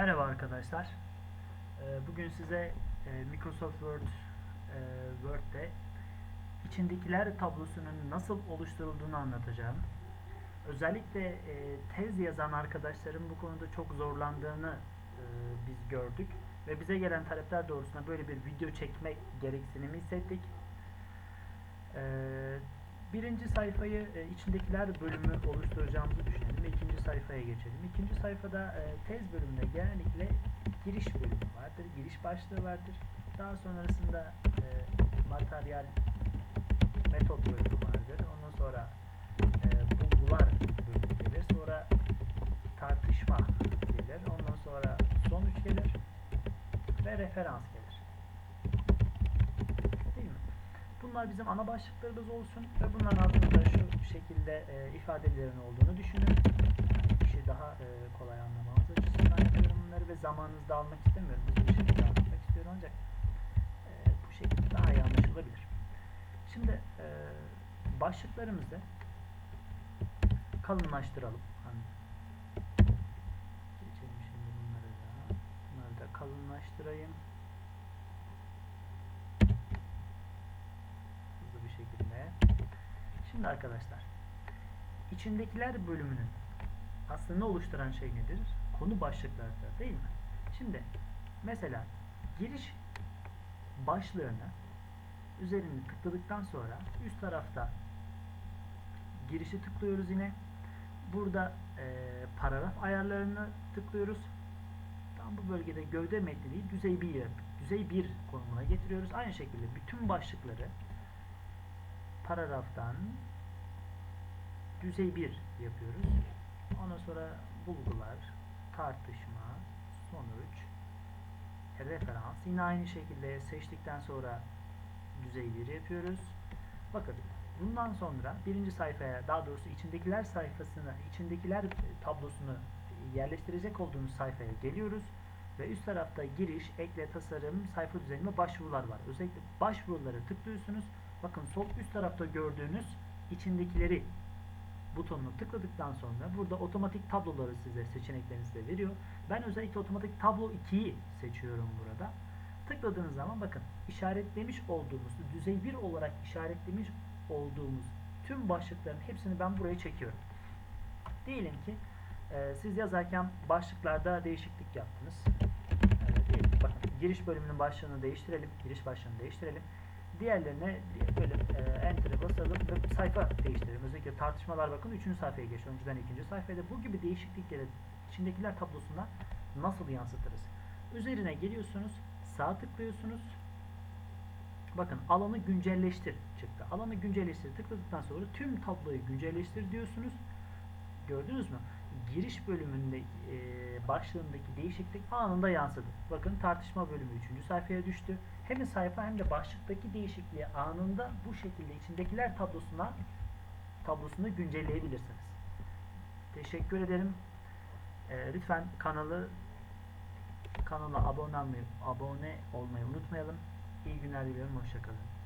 Merhaba arkadaşlar. Ee, Bugün size e, Microsoft Word e, Word'de içindekiler tablosunun nasıl oluşturulduğunu anlatacağım. Özellikle e, tez yazan arkadaşların bu konuda çok zorlandığını biz gördük ve bize gelen talepler doğrusunda böyle bir video çekme gereksinimi hissettik. Ee, birinci sayfayı içindekiler bölümü oluşturacağımızı ve ikinci sayfaya geçelim. İkinci sayfada e, tez bölümünde genellikle giriş bölümü vardır, giriş başlığı vardır. Daha sonrasında e, materyal metot bölümü vardır. Ondan sonra e, bulgular bölümü gelir. Sonra tartışma gelir. Ondan sonra sonuç gelir ve referans gelir. Değil mi? Bunlar bizim ana başlıklarımız olsun ve bunların altında şu şekilde e, ifadelerin olduğunu düşünün. Daha e, kolay anlamanız açısından yapıyorum bunları ve zamanınızı almak istemiyorum. Hızlı bir şekilde anlatmak istiyorum ancak e, bu şekilde daha iyi anlaşılabilir. Şimdi e, başlıklarımızı kalınlaştıralım. Hani geçelim şimdi bunları da. Bunları da kalınlaştırayım. hızlı bir şekilde. Şimdi arkadaşlar içindekiler bölümünün aslında oluşturan şey nedir? Konu başlıklarıdır değil mi? Şimdi mesela giriş başlığını üzerini tıkladıktan sonra üst tarafta girişi tıklıyoruz yine. Burada e, paragraf ayarlarını tıklıyoruz. Tam bu bölgede gövde metni düzey 1 düzey 1 konumuna getiriyoruz. Aynı şekilde bütün başlıkları paragraftan düzey 1 yapıyoruz. Ondan sonra bulgular, tartışma, sonuç, referans. Yine aynı şekilde seçtikten sonra düzey 1 yapıyoruz. Bakın bundan sonra birinci sayfaya daha doğrusu içindekiler sayfasını, içindekiler tablosunu yerleştirecek olduğumuz sayfaya geliyoruz ve üst tarafta giriş, ekle, tasarım, sayfa düzenleme, başvurular var. Özellikle başvuruları tıklıyorsunuz. Bakın sol üst tarafta gördüğünüz içindekileri butonunu tıkladıktan sonra burada otomatik tabloları size seçeneklerini size veriyor. Ben özellikle otomatik tablo 2'yi seçiyorum burada. Tıkladığınız zaman bakın işaretlemiş olduğumuz, düzey 1 olarak işaretlemiş olduğumuz tüm başlıkların hepsini ben buraya çekiyorum. Diyelim ki e, siz yazarken başlıklarda değişiklik yaptınız. Evet, bakın giriş bölümünün başlığını değiştirelim. Giriş başlığını değiştirelim. Diğerlerine böyle e, enter'e basalım ve sayfa değiştirelim. Özellikle tartışmalar bakın 3. sayfaya geç. Önceden 2. sayfada bu gibi değişiklikleri içindekiler tablosuna nasıl yansıtırız? Üzerine geliyorsunuz, sağ tıklıyorsunuz. Bakın alanı güncelleştir çıktı. Alanı güncelleştir tıkladıktan sonra tüm tabloyu güncelleştir diyorsunuz. Gördünüz mü? Giriş bölümünde e, başlığındaki değişiklik anında yansıdı. Bakın tartışma bölümü 3. sayfaya düştü. Hem sayfa hem de başlıktaki değişikliği anında bu şekilde içindekiler tablosuna tablosunu güncelleyebilirsiniz. Teşekkür ederim. E, lütfen kanalı kanala abone olmayı, abone olmayı unutmayalım. İyi günler diliyorum. Hoşçakalın.